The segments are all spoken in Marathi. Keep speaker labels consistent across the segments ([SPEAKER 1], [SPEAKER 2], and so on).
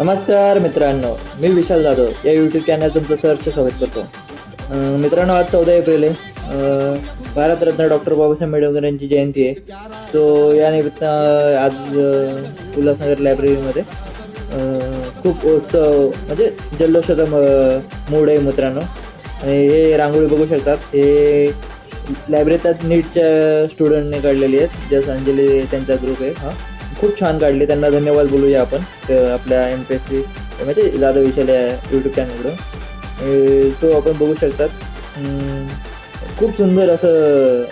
[SPEAKER 1] नमस्कार मित्रांनो मी विशाल जाधव. या यूट्यूब चॅनल तुमचं सरचं स्वागत करतो. मित्रांनो आज चौदा एप्रिल आहे. भारतरत्न डॉक्टर बाबासाहेब आंबेडकर यांची जयंती आहे. सो या निमित्त आज उल्हासनगर लायब्ररीमध्ये खूप उत्सव म्हणजे जल्लोषाचा म- मूड आहे मित्रांनो. आणि हे रांगोळी बघू शकतात. हे लायब्ररीत नीटच्या स्टुडंटने काढलेली आहेत. जस अंजली त्यांचा ग्रुप आहे. हा. खूप छान काढली. त्यांना धन्यवाद बोलूया आपण. आपल्या एम पी एस सी म्हणजे जाधव विशाल या यूट्यूब चॅनलकडून तो आपण बघू शकतात. खूप सुंदर असं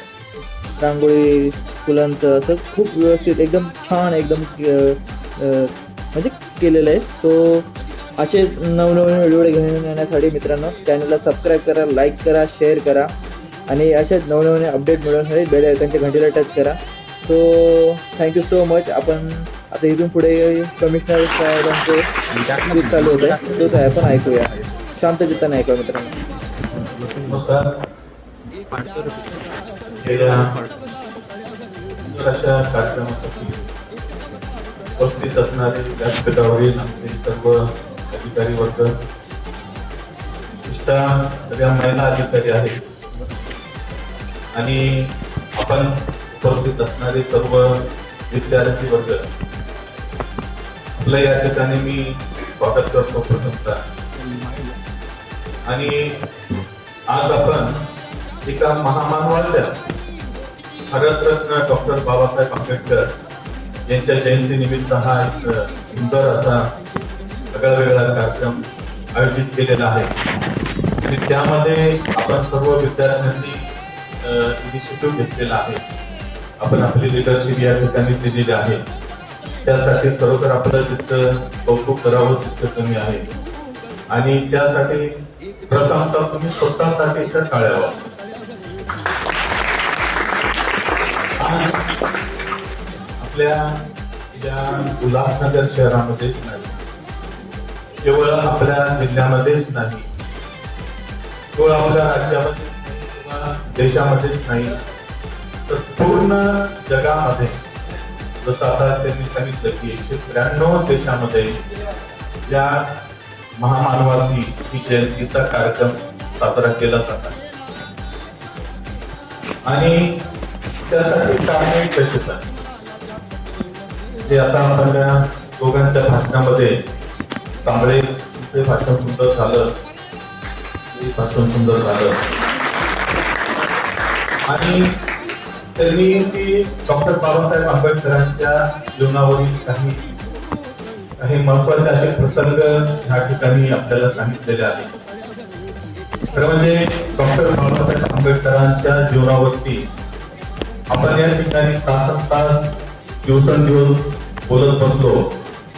[SPEAKER 1] रांगोळी फुलांचं असं खूप व्यवस्थित एकदम छान एकदम म्हणजे केलेलं आहे. सो असे नवनवीन व्हिडिओ घेऊन येण्यासाठी मित्रांनो चॅनलला सबस्क्राईब करा लाईक करा शेअर करा. आणि असेच नवनवीन अपडेट मिळवण्यासाठी बेल आयकनच्या घंटीला टच करा. So thank you so much आपण आता इथून पुढे कमिशनर साहेबांचे स्पीच चालू होतं तो काय आपण ऐकूया. शांत चित्ताने ऐकूया मित्रांनो.
[SPEAKER 2] नमस्कार. अशा कार्यक्रमासाठी उपस्थित असणारे व्यासपीठावरील आमचे सर्व अधिकारी वर्ग विशेषतः सगळ्या महिला अधिकारी आहेत. आणि आपण उपस्थित असणारे सर्व विद्यार्थी वर्ग आपलं या ठिकाणी मी स्वागत करतो प्रथमतः आणि आज आपण एका महामानवाच्या भारतरत्न डॉक्टर बाबासाहेब आंबेडकर यांच्या जयंती निमित्त हा एक सुंदर असा सगळा वेगळा कार्यक्रम आयोजित केलेला आहे. आणि त्यामध्ये आपण सर्व विद्यार्थ्यांनी इनिशिएटिव्ह घेतलेला आहे. आपण आपली लिडरशिप या ठिकाणी दिलेली आहे. त्यासाठी खरोखर आपलं जितकं कौतुक करावं तितकं कमी आहे. आणि त्यासाठी प्रथमतः तुम्ही स्वतःसाठी इथं टाळावं आपल्या या उल्हासनगर शहरामध्येच नाही. केवळ आपल्या जिल्ह्यामध्येच नाही. केवळ आपल्या राज्यामध्ये किंवा देशामध्येच नाही. पूर्ण जगामध्ये जसं आता त्यांनी सांगितलं की एकशे त्र्याण्णव देशामध्ये या महामानवाची ही जयंतीचा कार्यक्रम साजरा केला जात आहे. आणि त्यासाठी कारणे कशीच आहे. ते आता आपण त्या दोघांच्या भाषणामध्ये कांबळे ते भाषण सुंदर झालं ते भाषण सुंदर झालं. आणि त्यांनी ती डॉक्टर बाबासाहेब आंबेडकरांच्या जीवनावरील काही काही महत्त्वाचे असे प्रसंग ह्या ठिकाणी आपल्याला सांगितलेले आहेत. खरं म्हणजे डॉक्टर बाबासाहेब आंबेडकरांच्या जीवनावरती आपण या ठिकाणी तासन तास दिवसेंदिवस बोलत बसलो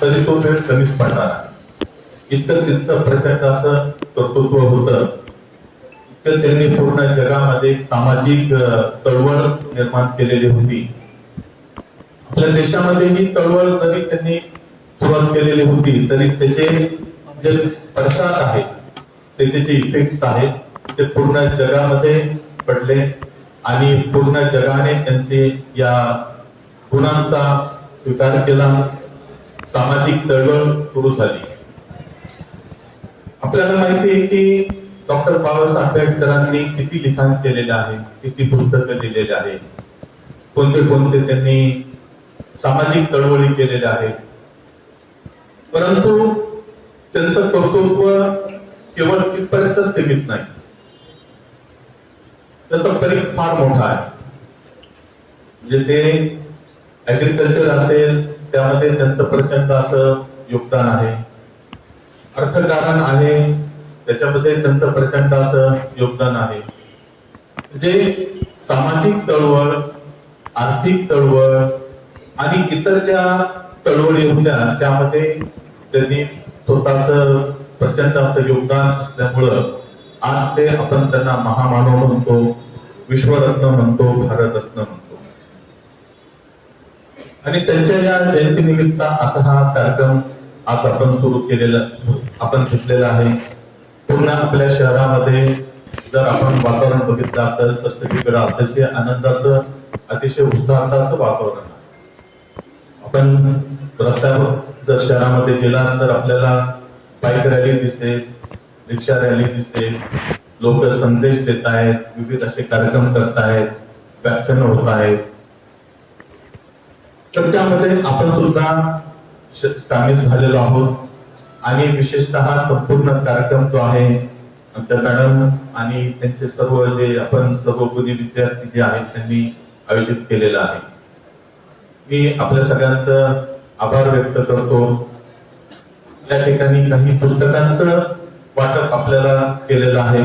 [SPEAKER 2] तरी तो वेळ कमीच पडणार इतकं तितकं प्रचंड असं कर्तृत्व होतं. तर त्यांनी पूर्ण जगामध्ये सामाजिक चळवळ निर्माण केलेली होती. आपल्या देशामध्ये ही चळवळ जरी त्यांनी सुरुवात केलेली होती तरी त्याचे जे पडसाद आहेत त्याचे जे इफेक्ट आहेत ते पूर्ण जगामध्ये पडले आणि पूर्ण जगाने त्यांचे या गुणांचा स्वीकार केला. सामाजिक चळवळ सुरू झाली. आपल्याला माहिती आहे की डॉक्टर बाबासाहेब आंबेडकरांनी किती लिखाण केलेले आहे किती पुस्तकं लिहिलेले आहे? कोणते कोणते त्यांनी सामाजिक चळवळी केलेल्या आहेत? परंतु त्यांचं कर्तृत्व केवळ तिथपर्यंत सीमित नाही. त्याचा परीघ फार मोठा आहे. म्हणजे ते ऍग्रिकल्चर असेल त्यामध्ये त्यांचं प्रचंड असं योगदान आहे. अर्थकारण आहे. त्याच्यामध्ये त्यांचं प्रचंड असं योगदान आहे. जे सामाजिक चळवळ आर्थिक चळवळ आणि इतर ज्या चळवळी होत्या त्यामध्ये त्यांनी स्वतःच प्रचंड असं योगदान असल्यामुळं आज ते आपण त्यांना महामानव म्हणतो विश्वरत्न म्हणतो भारतरत्न म्हणतो. आणि त्यांच्या या जयंतीनिमित्त असा हा कार्यक्रम आज आपण सुरू केलेला आपण घेतलेला आहे. पूर्ण आपल्या शहरामध्ये जर आपण वातावरण बघितलं असेल तर सगळीकडे अतिशय आनंदाचं अतिशय उत्साहाचं असं वातावरण आपण रस्त्यावर जर शहरामध्ये गेला तर आपल्याला बाईक रॅली दिसते रिक्षा रॅली दिसते लोक संदेश देत आहेत विविध असे कार्यक्रम करत आहेत व्याख्यान होत आहेत. तर त्यामध्ये आपण सुद्धा सामील झालेलो आहोत. आणि विशेषतः संपूर्ण कार्यक्रम जो आहे आमच्या मॅडम आणि त्यांचे सर्व जे आपण सर्व गुणी विद्यार्थी जे आहेत त्यांनी आयोजित केलेलं आहे. मी आपल्या सगळ्यांचं आभार व्यक्त करतो. या ठिकाणी काही पुस्तकांचं वाटप आपल्याला केलेलं आहे.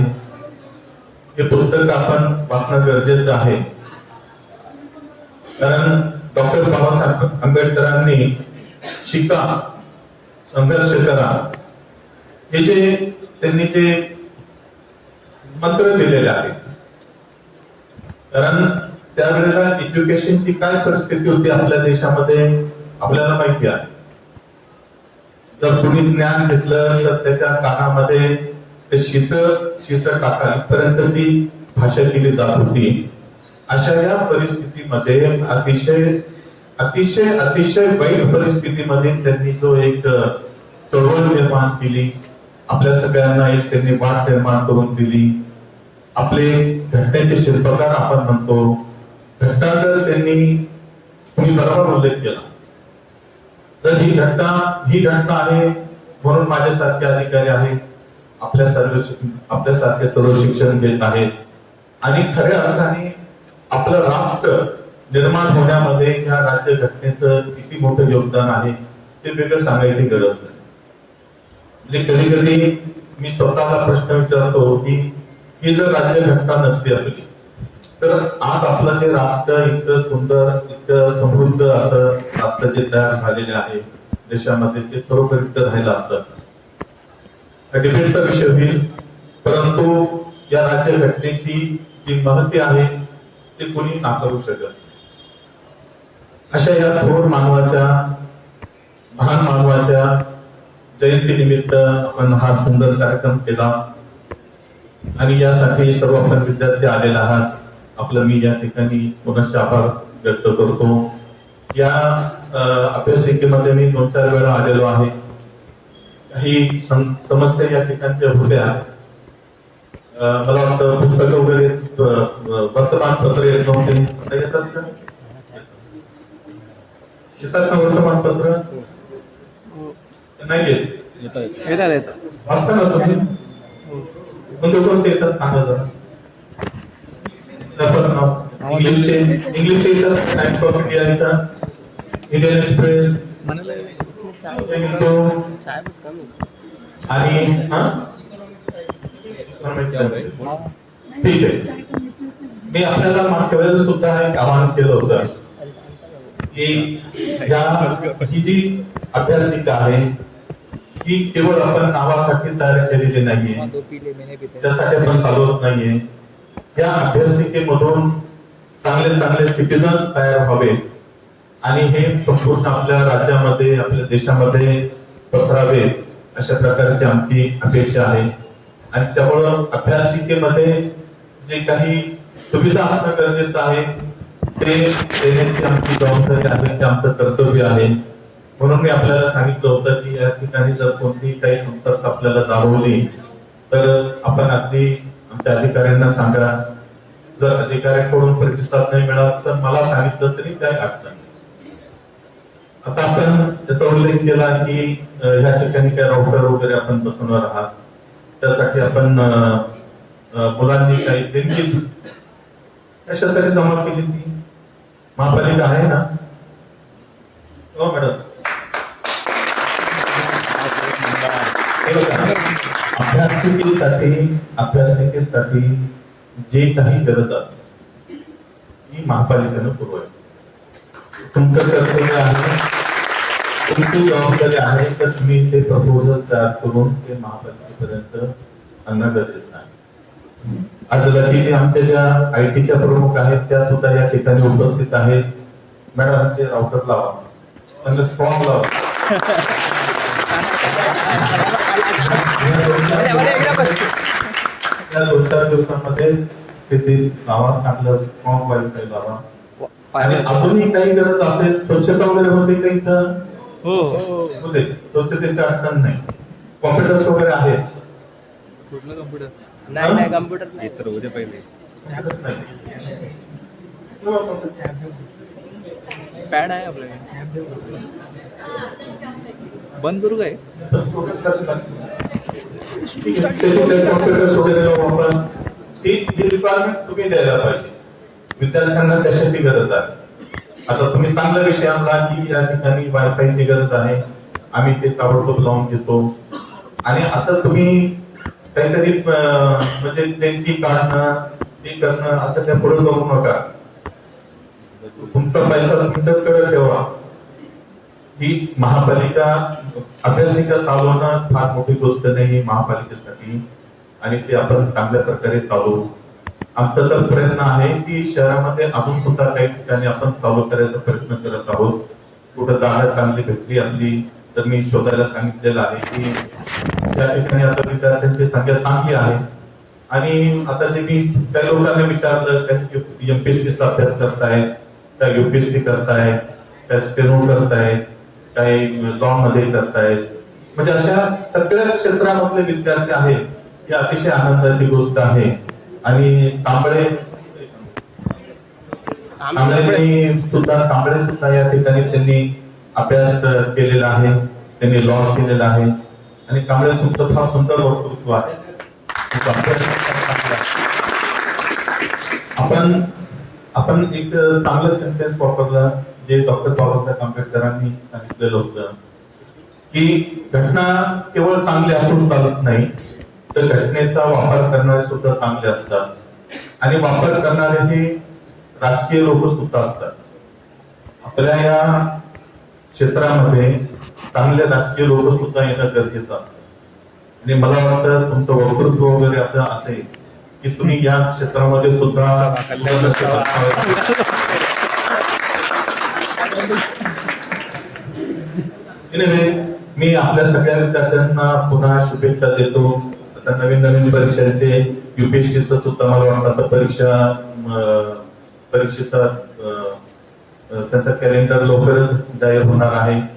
[SPEAKER 2] हे पुस्तक आपण वाचणं गरजेचं आहे. कारण डॉक्टर बाबासाहेब आंबेडकरांनी शिका संघर्ष करा. हे जे त्यांनी ते मंत्र दिलेले आहे. कारण त्यावेळेला एज्युकेशनची काय परिस्थिती होती आपल्या देशामध्ये आपल्याला माहिती आहे. जर कुणी ज्ञान घेतलं तर त्याच्या कानामध्ये ते शिस शिस टाका इथपर्यंत ती भाषा केली जात होती. अशा या परिस्थितीमध्ये अतिशय अतिशय अतिशय वाईट परिस्थितीमध्ये त्यांनी जो एक चळवळ निर्माण केली. आपल्या सगळ्यांना एक त्यांनी वाट निर्माण करून दिली. आपले घटनेचे शिल्पकार आपण म्हणतो. घटना जर त्यांनी तुम्ही बरोबर उल्लेख केला. तर ही घटना ही घटना आहे म्हणून माझ्यासारखे अधिकारी आहेत. आपल्या सर्व आपल्यासारखे सर्व शिक्षण घेत आहेत. आणि खऱ्या अर्थाने आपलं राष्ट्र निर्माण होण्यामध्ये या राज्य घटनेचं किती मोठं योगदान आहे ते वेगळं सांगायची गरज नाही म्हणजे कधी कधी मी स्वतःला प्रश्न विचारतो की ही जर राज्य घटना नसती आपली तर आज आपलं जे राष्ट्र इतकं सुंदर इतकं समृद्ध असं राष्ट्र जे तयार झालेले आहे देशामध्ये ते खरोखर इतकं राहिलं असतं डिबेटचा विषय होईल परंतु या राज्य घटनेची जी महती आहे ते कोणी नाकारू शकत नाही. अशा या थोर मानवाच्या महान मानवाच्या जयंती निमित्त आपण हा सुंदर कार्यक्रम केला. आणि यासाठी सर्व आपण विद्यार्थी आलेला आहात. आपलं मी या ठिकाणी पुनश्च आभार व्यक्त करतो. या अभ्यासिकेमध्ये मी दोन चार वेळा आलेलो आहे. काही सम- समस्या या ठिकाणच्या होत्या. मला वाटतं पुस्तकं वगैरे वर्तमानपत्र येत नव्हते. आता येतात का? येतात ना वर्तमानपत्र नाही येत.
[SPEAKER 3] येतात येतात
[SPEAKER 2] वाचता ना तुम्ही? कोणते कोणते येतात? सांगा जरा. नाव? इंग्लिशचे. इंग्लिशचे येतात. टाइम्स ऑफ इंडिया येतात. Indian Express. आणि हा. ठीक आहे. मी आपल्याला मागच्या वेळेस सुद्धा एक आवाहन केलं होतं. की या ही जी अभ्यासिका आहे ती केवळ आपण नावासाठी तयार केलेली नाहीये. त्यासाठी आपण चालवत नाहीये. या अभ्यासिकेमधून चांगले चांगले सिटीजन्स तयार व्हावे. आणि हे संपूर्ण आपल्या राज्यामध्ये आपल्या देशामध्ये पसरावे अशा प्रकारची आमची अपेक्षा आहे. आणि त्यामुळं अभ्यासिकेमध्ये जे काही सुविधा असणं गरजेचं आहे ते देण्याची आमची जबाबदारी आहे ते आमचं कर्तव्य आहे. म्हणून मी आपल्याला सांगितलं होतं की या ठिकाणी जर कोणती काही कमतरता आपल्याला जाणवली तर आपण अगदी आमच्या अधिकाऱ्यांना सांगा. जर अधिकाऱ्यांकडून प्रतिसाद नाही मिळाला तर मला सांगितलं तरी काय अडचण आता आपण त्याचा उल्लेख केला की ह्या ठिकाणी काय राऊटर वगैरे आपण बसवणार आहात. त्यासाठी आपण मुलांनी काही देणगी कशासाठी जमा केली ती? महापालिका आहे ना? हो मॅडम अभ्यासिकेसाठी अभ्यासिकेसाठी जे काही गरज असते ती महापालिकेनं पुरवायची तुमचं कर्तव्य आहे तुमची जबाबदारी आहे तर तुम्ही ते प्रपोजल तयार करून ते महापालिकेपर्यंत आणणं गरजेचं आहे. आज लकीली आमच्या ज्या आय टीच्या प्रमुख आहेत त्या सुद्धा या ठिकाणी उपस्थित आहेत. मॅडम ते राउटर लावा. त्यांना स्ट्रॉंग लावा. दोन चार दिवसामध्ये तिथे लावा चांगलं स्ट्रॉंग वाईफाय लावा. आणि अजूनही काही गरज असेल स्वच्छता वगैरे होते का इथं?
[SPEAKER 3] हो.
[SPEAKER 2] होते. स्वच्छतेची अडचण नाही. कॉम्प्युटर्स वगैरे आहेत.
[SPEAKER 3] कुठलं कम्प्युटर
[SPEAKER 4] नाही नाही कम्प्युटर
[SPEAKER 3] हे तर उद्या पहिले.
[SPEAKER 2] नाही.
[SPEAKER 3] पॅड आहे आपल्याकडे बंद करू काय?
[SPEAKER 2] वापर ती रिक्वायरमेंट तुम्ही द्यायला पाहिजे विद्यार्थ्यांना कशाची गरज आहे. आता तुम्ही चांगला विषय आणला की या ठिकाणी वायफायची गरज आहे. आम्ही ते ताबडतोब लावून देतो. आणि असं तुम्ही काहीतरी म्हणजे त्यांची काढणं ते करणं असं त्या पुढे जाऊ नका. तुमचा पैसा तुमच्याचकडे ठेवा. ही महापालिका अभ्यासिका चालवणं फार मोठी गोष्ट नाही महापालिकेसाठी. आणि ते आपण चांगल्या प्रकारे चालवू. आमचा तर प्रयत्न आहे की शहरामध्ये अजून सुद्धा काही ठिकाणी आपण चालू करायचा प्रयत्न करत आहोत. कुठं जागा चांगली भेटली आपली तर मी शोधायला सांगितलेलं आहे की त्या ठिकाणी आता विद्यार्थ्यांची संख्या चांगली आहे. आणि आता जे मी काही लोकांना विचारलं काही एमपीएससीचा अभ्यास करताय काही युपीएससी करतायत काय स्टेनो करताय काही लॉ मध्ये करतायत म्हणजे अशा सगळ्या क्षेत्रामधले विद्यार्थी आहेत ही अतिशय आनंदाची गोष्ट आहे. आणि कांबळे तांबळेंनी सुद्धा कांबळे सुद्धा या ठिकाणी त्यांनी अभ्यास केलेला आहे त्यांनी लॉ केलेला आहे. आणि कांबळे तुमचं फार सुंदर वक्तृत्व आहे आहे. आपण आपण एक चांगलं सेंटेन्स वापरलं जे डॉक्टर बाबासाहेब आंबेडकरांनी सांगितलेलं होतं की घटना केवळ चांगली असून चालत नाही तर घटनेचा वापर करणारे सुद्धा चांगले असतात आणि वापर करणारे हे राजकीय लोक सुद्धा असतात आपल्या या क्षेत्रामध्ये चांगले राजकीय लोक सुद्धा येणं गरजेचं असतं. आणि मला वाटतं तुमचं वक्तृत्व वगैरे असं असेल की तुम्ही या क्षेत्रामध्ये सुद्धा मी आपल्या सगळ्या विद्यार्थ्यांना पुन्हा शुभेच्छा देतो. आता नवीन नवीन परीक्षांचे युपीएससीच सुद्धा मला वाटतं परीक्षा अं, परीक्षेचा अं, त्यांचा कॅलेंडर लवकरच जाहीर होणार आहे.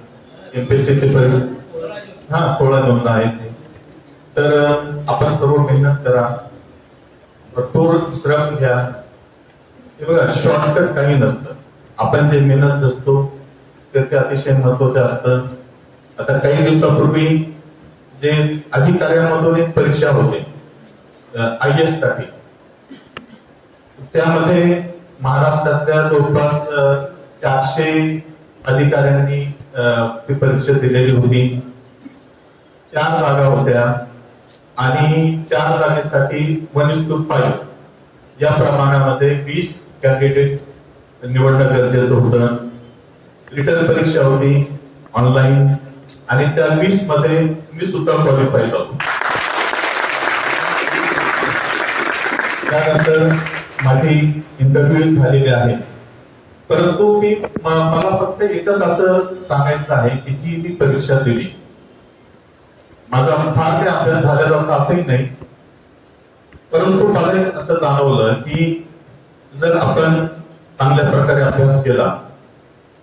[SPEAKER 2] एमपीएससीचे परीक्षा हा सोळा जूनला आहे ते तर आपण सर्व मेहनत करा. भरपूर श्रम घ्या. हे बघा शॉर्टकट काही नसतं. आपण जे मेहनत असतो ते ते अतिशय महत्वाचं असतं. आता काही दिवसापूर्वी जे अधिकाऱ्यांमधून एक परीक्षा होते आय एससाठी. त्यामध्ये महाराष्ट्रातल्या जवळपास चारशे अधिकाऱ्यांनी ती परीक्षा दिलेली होती. चार जागा होत्या. आणि चार जागेसाठी वन इस टू फाईव्ह या प्रमाणामध्ये वीस कॅन्डिडेट निवडणं गरजेचं होतं. रिटर्न परीक्षा होती ऑनलाईन आणि त्या वीसमध्ये मी सुद्धा क्वालिफाय झालो. त्यानंतर माझी इंटरव्ह्यू झालेली आहे. परंतु मी मला फक्त एकच असं सांगायचं आहे की जी मी परीक्षा दिली माझा फार काही अभ्यास झालेला होता असंही नाही. परंतु मला एक असं जाणवलं की जर आपण चांगल्या प्रकारे अभ्यास केला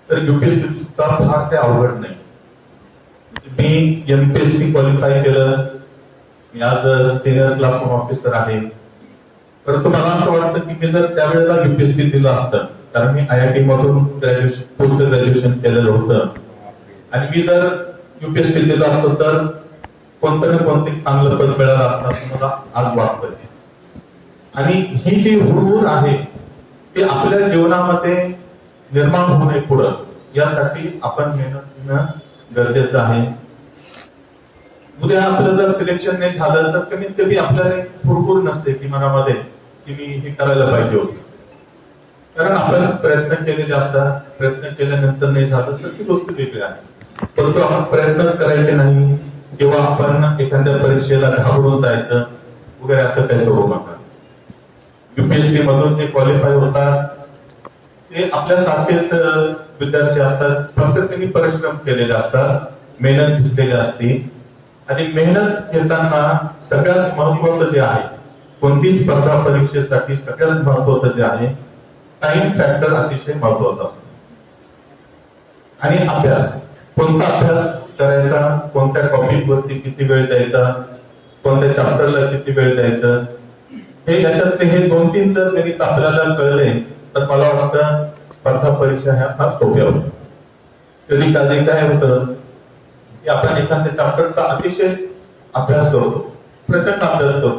[SPEAKER 2] तर युपीएससी सुद्धा फार काही अवघड नाही. मी एमपीएससी क्वालिफाय केलं मी आज सिनियर क्लास ऑफिसर आहे. परंतु मला असं वाटतं की मी जर त्यावेळेला युपीएससी दिलं असतं कारण मी आय आय टी मधून ग्रॅज्युएशन पोस्ट ग्रॅज्युएशन केलेलं होतं. आणि मी जर युपीएससी दिलं असतं तर कोणतं ना कोणते चांगलं पद मिळालं असतं असं मला आज वाटतं आणि ही जी हुरहुर आहे ती आपल्या जीवनामध्ये निर्माण होऊ नये पुढं. यासाठी आपण मेहनत घेणं गरजेचं आहे. उद्या आपलं जर सिलेक्शन नाही झालं तर कमीत कमी आपल्याला एक हुरहुर नसते की मनामध्ये की मी हे करायला पाहिजे होतं. कारण आपण प्रयत्न केलेले असतात प्रयत्न केल्यानंतर नाही झालं तर ती गोष्ट वेगळी आहे. परंतु आपण प्रयत्नच करायचे नाही किंवा आपण एखाद्या परीक्षेला घाबरून जायचं वगैरे असं काही करू नका. युपीएससी मधून जे क्वालिफाय होतात ते आपल्या सारखेच विद्यार्थी असतात. फक्त त्यांनी परिश्रम केलेले असतात मेहनत घेतलेली असते. आणि मेहनत घेताना सगळ्यात महत्वाचं जे आहे कोणती स्पर्धा परीक्षेसाठी सगळ्यात महत्वाचं जे आहे टाइम फॅक्टर अतिशय महत्त्वाचा असतो. आणि अभ्यास. कोणता अभ्यास करायचा? कोणत्या टॉपिक वरती किती वेळ द्यायचा? कोणत्या चॅप्टरला किती वेळ द्यायचं? हे याच्यात हे दोन तीन जर त्यांनी आपल्याला कळले तर मला वाटतं स्पर्धा परीक्षा ह्या फार सोप्या होत्या. कधी कधी काय होतं की आपण एखाद्या चॅप्टरचा अतिशय अभ्यास करतो प्रचंड अभ्यास करतो.